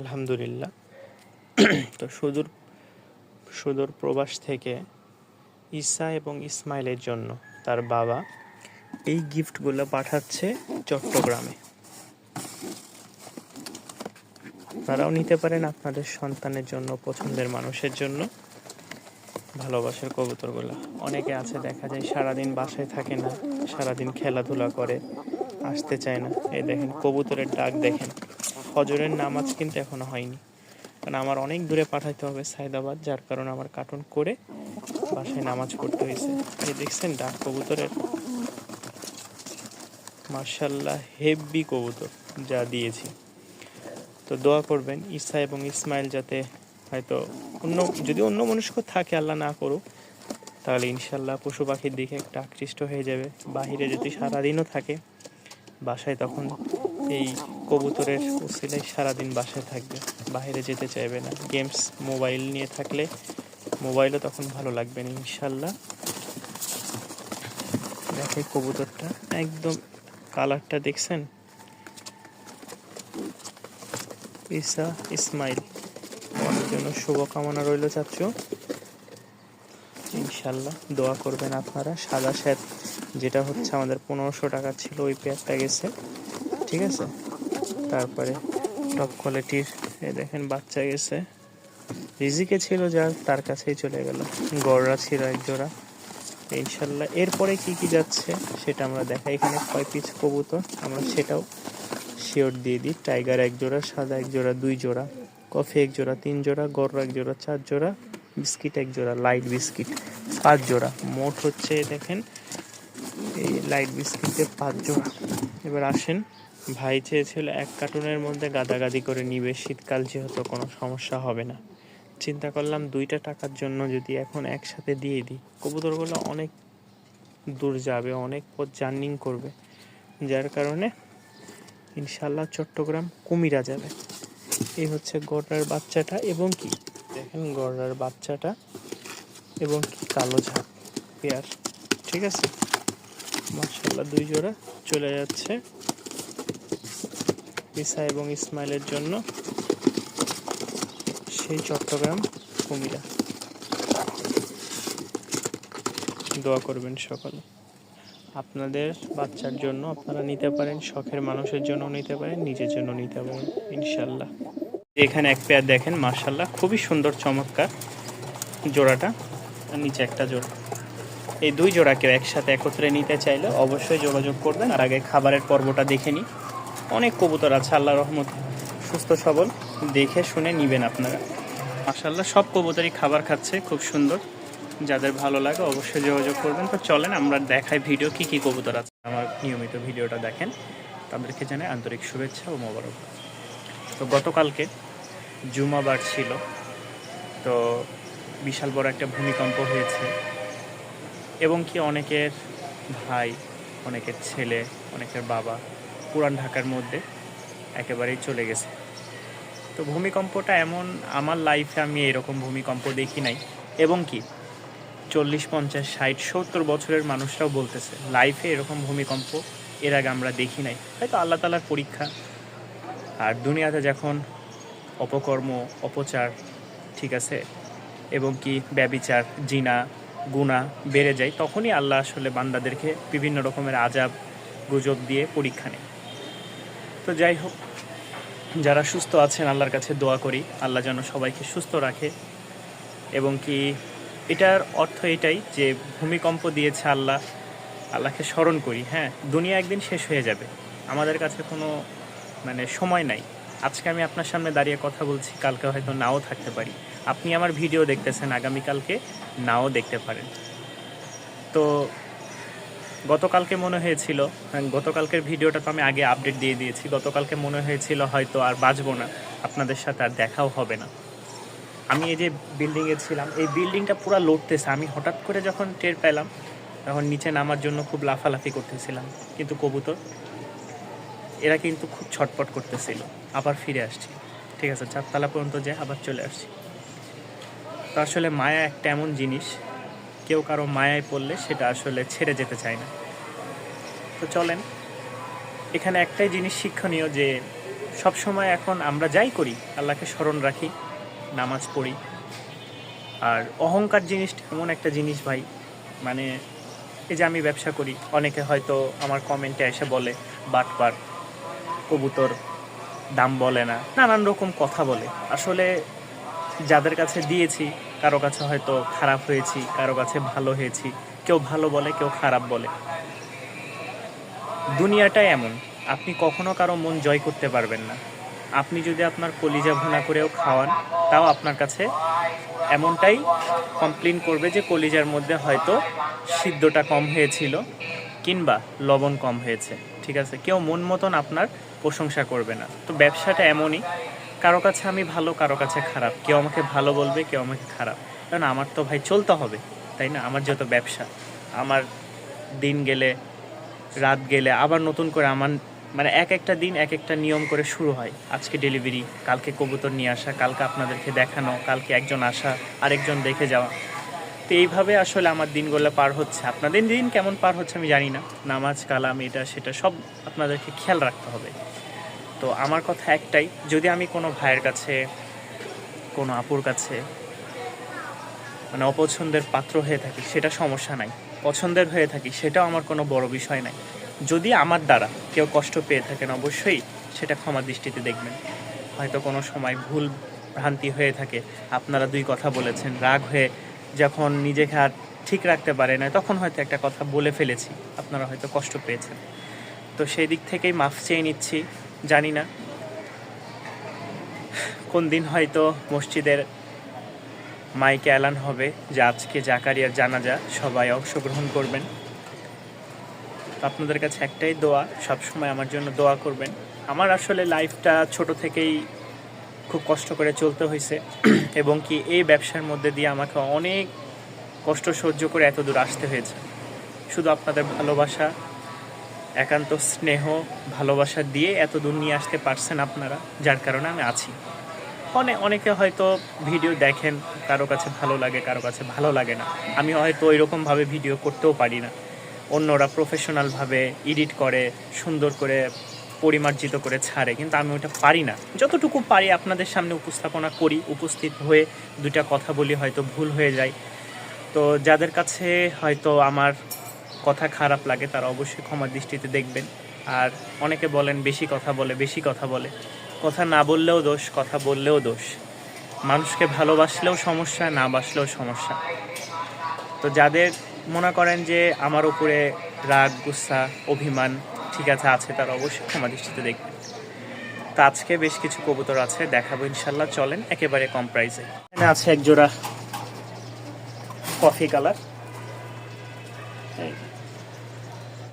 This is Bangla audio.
আলহামদুলিল্লাহ। তো সুদূর সুদূর প্রবাস থেকে ঈসা এবং ইসমাইলের জন্য তার বাবা এই গিফটগুলো পাঠাচ্ছে চট্টগ্রামে। আপনারাও নিতে পারেন আপনাদের সন্তানের জন্য, পছন্দের মানুষের জন্য। ভালোবাসার কবুতরগুলো অনেকে আছে, দেখা যায় সারাদিন বাসায় থাকে না, সারাদিন খেলাধুলা করে, আসতে চায় না। এই দেখেন, কবুতরের ডাক দেখেন। ফজরের নামাজ কিন্তু এখনও হয়নি। কারণ আমার অনেক দূরে পাঠাইতে হবে সাইদাবাদ যার কারণে আমার কার্টুন করে বাসায় নামাজ পড়তে হয়েছে। এই দেখছেন ডাক কবুতরের? মার্শাল্লাহ হেভি কবুতর যা দিয়েছি। তো দোয়া করবেন ঈসা এবং ইসমাইল যাতে হয়তো অন্য, যদি অন্য মনস্ক থাকে, আল্লাহ না করুক, তাহলে ইনশাল্লাহ পশু পাখির দিকে একটা আকৃষ্ট হয়ে যাবে। বাহিরে যদি সারাদিনও থাকে, বাসায় তখন এই কবুতরের উসিলায় সারাদিন বাসায় থাকবে। বাইরে যেতে চাইবে না। গেমস, মোবাইল নিয়ে থাকলে মোবাইলও তখন ভালো লাগবে না, ইনশাল্লাহ। দেখে কবুতরটা। একদম কালারটা দেখছেন? ইসা ইসমাইল। আমার জন্য শুভকামনা রইল চাচ্ছু। ইনশাল্লাহ দোয়া করবেন আপনারা। সাদা শ্যাত যেটা হচ্ছে আমাদের পনেরোশো টাকা ছিল, ওই প্যাকটা গেছে। ঠিক আছে? তারপরে টপ কোয়ালিটির দেখেন, বাচ্চা গেছে। রিজিকে ছিল যা, তার কাছেই চলে গেল। গড়রা ছিল এক জোড়া। ইনশাল্লাহ, এরপরে কি কি যাচ্ছে সেটা আমরা দেখাই। এখানে কয় পিস কবুতর, আমরা সেটাও শিওর দিয়ে দিই। টাইগার এক জোড়া, সাদা এক জোড়া, দুই জোড়া। কফি এক জোড়া, তিন জোড়া। গড় এক জোড়া, চার জোড়া। বিস্কিট এক জোড়া লাইট বিস্কিট পাঁচ জোড়া। মোট হচ্ছে, দেখেন, এই লাইট বিস্কিটের পাঁচ জোড়া। এবার আসেন ভাই চেয়েছিল এক কার্টুনের মধ্যে গাদাগাদি করে নিবে, শীতকাল যেহেতু কোনো সমস্যা হবে না। চিন্তা করলাম দুইটা টাকার জন্য যদি এখন একসাথে দিয়ে দিই। কবুতরগুলো অনেক দূর যাবে, অনেক পথ জার্নিং করবে। যার কারণে ইনশাল্লাহ চট্টগ্রাম কুমিরা যাবে। এই হচ্ছে গড়ার বাচ্চাটা এবং কি? দেখেন গড়ার বাচ্চাটা এবং কি কালো ঝাপ পেয়ার। ঠিক আছে? মার্শাল্লাহ দুই জোড়া চলে যাচ্ছে। ইসা এবং ইসমাইলের জন্য সেই চট্টগ্রাম কুমিরা। দোয়া করবেন সকলে। আপনাদের বাচ্চার জন্য আপনারা নিতে পারেন, শখের মানুষের জন্য নিতে পারেন, নিজের জন্য নিতে পারেন, ইনশাল্লাহ। এখানে এক পেয়ার দেখেন মার্শাল্লাহ খুবই সুন্দর, চমৎকার জোড়াটা। নিচে একটা জোড়া। এই দুই জোড়াকে একসাথে একত্রে নিতে চাইলে অবশ্যই যোগাযোগ করবেন। আর আগে খাবারের পর্বটা দেখে নিই। অনেক কবুতর আছে আল্লাহ রহমত। সুস্থ সবল, দেখে শুনে নিবেন আপনারা। মাসাল্লাহ সব কবুতরই খাবার খাচ্ছে, খুব সুন্দর। যাদের ভালো লাগে অবশ্যই যোগাযোগ করবেন। তো চলেন, আমরা দেখাই ভিডিও কি কি কবুতর আছে। আমার নিয়মিত ভিডিওটা দেখেন। তাদেরকে জানাই আন্তরিক শুভেচ্ছা ও মোবারক। তো গতকালকে জুমাবার ছিল। তো বিশাল বড় একটা ভূমিকম্প হয়েছে। এবং কি অনেকের ভাই, অনেকের ছেলে, অনেকের বাবা পুরান ঢাকার মধ্যে একেবারেই চলে গেছে। তো ভূমিকম্পটা এমন, আমার লাইফে আমি এরকম ভূমিকম্প দেখি নাই। এবং কি, চল্লিশ, পঞ্চাশ, ষাট, সত্তর বছরের মানুষরাও বলতেছে লাইফে এরকম ভূমিকম্প এর আগে আমরা দেখি নাই। হয়তো আল্লাহ তালার পরীক্ষা। আর দুনিয়াতে যখন অপকর্ম, অপচার, ঠিক আছে, এবং কি ব্যবিচার, জিনা গুণা বেড়ে যায়, তখনই আল্লাহ আসলে বান্দাদেরকে বিভিন্ন রকমের আজাব গুজব দিয়ে পরীক্ষা নেয়। তো যাই হোক, যারা সুস্থ আছেন, আল্লাহর কাছে দোয়া করি। আল্লাহ যেন সবাইকে সুস্থ রাখে। এবং কি এটার অর্থ এটাই যে ভূমিকম্প দিয়েছে আল্লাহ, আল্লাহকে স্মরণ করি। হ্যাঁ দুনিয়া একদিন শেষ হয়ে যাবে। আমাদের কাছে কোনো মানে সময় নাই। আজকে আমি আপনার সামনে দাঁড়িয়ে কথা বলছি, কালকে হয়তো নাও থাকতে পারি। আপনি আমার ভিডিও দেখতেছেন, আগামীকালকে নাও দেখতে পারেন। তো গতকালকে মনে হয়েছিল হ্যাঁ, গতকালকের ভিডিওটা তো আমি আগে আপডেট দিয়ে দিয়েছি গতকালকে মনে হয়েছিল হয়তো আর বাঁচবো না আপনাদের সাথে আর দেখাও হবে না। আমি এই যে বিল্ডিংয়ে ছিলাম এই বিল্ডিংটা পুরো লড়তেছে। আমি হঠাৎ করে যখন টের পেলাম তখন নিচে নামার জন্য খুব লাফালাফি করতেছিলাম। কিন্তু কবুতর এরা কিন্তু খুব ছটপট করতেছিল। আবার ফিরে আসছি। ঠিক আছে চারতলা পর্যন্ত যায় আবার চলে আসছি। তো আসলে মায়া একটা এমন জিনিস কেউ কারও মায়ায় পড়লে সেটা আসলে ছেড়ে যেতে চায় না। তো চলেন, এখানে একটাই জিনিস শিক্ষণীয় যে সব সময় এখন আমরা যাই করি, আল্লাহকে স্মরণ রাখি, নামাজ পড়ি। আর অহংকার জিনিসটা এমন একটা জিনিস ভাই মানে এই যে আমি ব্যবসা করি, অনেকে হয়তো আমার কমেন্টে এসে বলে বাটপার কবুতর দাম বলে না। নানান রকম কথা বলে। আসলে যাদের কাছে দিয়েছি, কারও কাছে হয়তো খারাপ হয়েছি, কারও কাছে ভালো হয়েছি। কেউ ভালো বলে, কেউ খারাপ বলে। দুনিয়াটাই এমন, আপনি কখনো কারও মন জয় করতে পারবেন না। আপনি যদি আপনার কলিজা ভুনা করেও খাওয়ান, তাও আপনার কাছে এমনটাই কমপ্লেন করবে যে কলিজার মধ্যে হয়তো সিদ্ধটা কম হয়েছিল কিংবা লবণ কম হয়েছে। ঠিক আছে? কেউ মন মতন আপনার প্রশংসা করবে না। তো ব্যবসাটা এমনই কারও কাছে আমি ভালো, কারও কাছে খারাপ। কেউ আমাকে ভালো বলবে, কেউ আমাকে খারাপ। কারণ আমার তো ভাই চলতে হবে, তাই না? আমার যত ব্যবসা, আমার দিন গেলে, রাত গেলে, আবার নতুন করে আমার মানে এক একটা দিন, এক একটা নিয়ম করে শুরু হয়। আজকে ডেলিভারি কালকে কবুতর নিয়ে আসা, কালকে আপনাদেরকে দেখানো, কালকে একজন আসা, আরেকজন দেখে যাওয়া। তো এইভাবে আসলে আমার দিনগুলো পার হচ্ছে। আপনাদের দিন কেমন পার হচ্ছে আমি জানি না। নামাজ, কালাম, এটা, সেটা সব আপনাদেরকে খেয়াল রাখতে হবে। তো আমার কথা একটাই, যদি আমি কোনো ভাইয়ের কাছে, কোনো আপুর কাছে মানে অপছন্দের পাত্র হয়ে থাকি, সেটা সমস্যা নাই। পছন্দের হয়ে থাকি, সেটাও আমার কোনো বড় বিষয় নাই। যদি আমার দ্বারা কেউ কষ্ট পেয়ে থাকেন, অবশ্যই সেটা ক্ষমা দৃষ্টিতে দেখবেন। হয়তো কোনো সময় ভুল ভ্রান্তি হয়ে থাকে, আপনারা দুই কথা বলেছেন, রাগ হয়ে যখন নিজেকে আর ঠিক রাখতে পারে না, তখন হয়তো একটা কথা বলে ফেলেছি, আপনারা হয়তো কষ্ট পেয়েছেন। তো সেই দিক থেকেই মাফ চেয়ে নিচ্ছি। জানি না। কোন দিন হয়তো মসজিদের মাইকে অ্যালান হবে যে আজকে জাকারিয়ার জানাজা, সবাই অংশগ্রহণ করবেন। আপনাদের কাছে একটাই দোয়া, সবসময় আমার জন্য দোয়া করবেন। আমার আসলে লাইফটা ছোট থেকেই খুব কষ্ট করে চলতে হয়েছে, এবং কি এই ব্যবসার মধ্যে দিয়ে আমাকে অনেক কষ্ট সহ্য করে এত দূর আসতে হয়েছে। শুধু আপনাদের ভালোবাসা একান্ত স্নেহ, ভালোবাসা দিয়ে এত দূর নিয়ে আসতে পারছেন আপনারা, যার কারণে আমি আছি। অনেক অনেকে হয়তো ভিডিও দেখেন, কারও কাছে ভালো লাগে, কারও কাছে ভালো লাগে না। আমি হয়তো ওই রকমভাবে ভিডিও করতেও পারি না। অন্যরা প্রফেশনালভাবে এডিট করে, সুন্দর করে পরিমার্জিত করে ছাড়ে, কিন্তু আমি ওটা পারি না। যতটুকু পারি আপনাদের সামনে উপস্থাপনা করি, উপস্থিত হয়ে দুটা কথা বলি, হয়তো ভুল হয়ে যায়। তো যাদের কাছে হয়তো আমার কথা খারাপ লাগে, তারা অবশ্যই ক্ষমা দৃষ্টিতে দেখবেন। আর অনেকে বলেন, বেশি কথা বলে, বেশি কথা বলে। কথা না বললেও দোষ, কথা বললেও দোষ। মানুষকে ভালোবাসলেও সমস্যা, না বাসলেও সমস্যা। তো যাদের মনে করেন যে, আমার উপরে রাগ, গুসা, অভিমান ঠিক আছে আছে, তারা অবশ্যই ক্ষমা দৃষ্টিতে দেখবেন। তো আজকে বেশ কিছু কবুতর আছে, দেখাবো ইনশাল্লাহ। চলেন, একেবারে কম প্রাইসে এখানে আছে এক জোড়া কফি কালার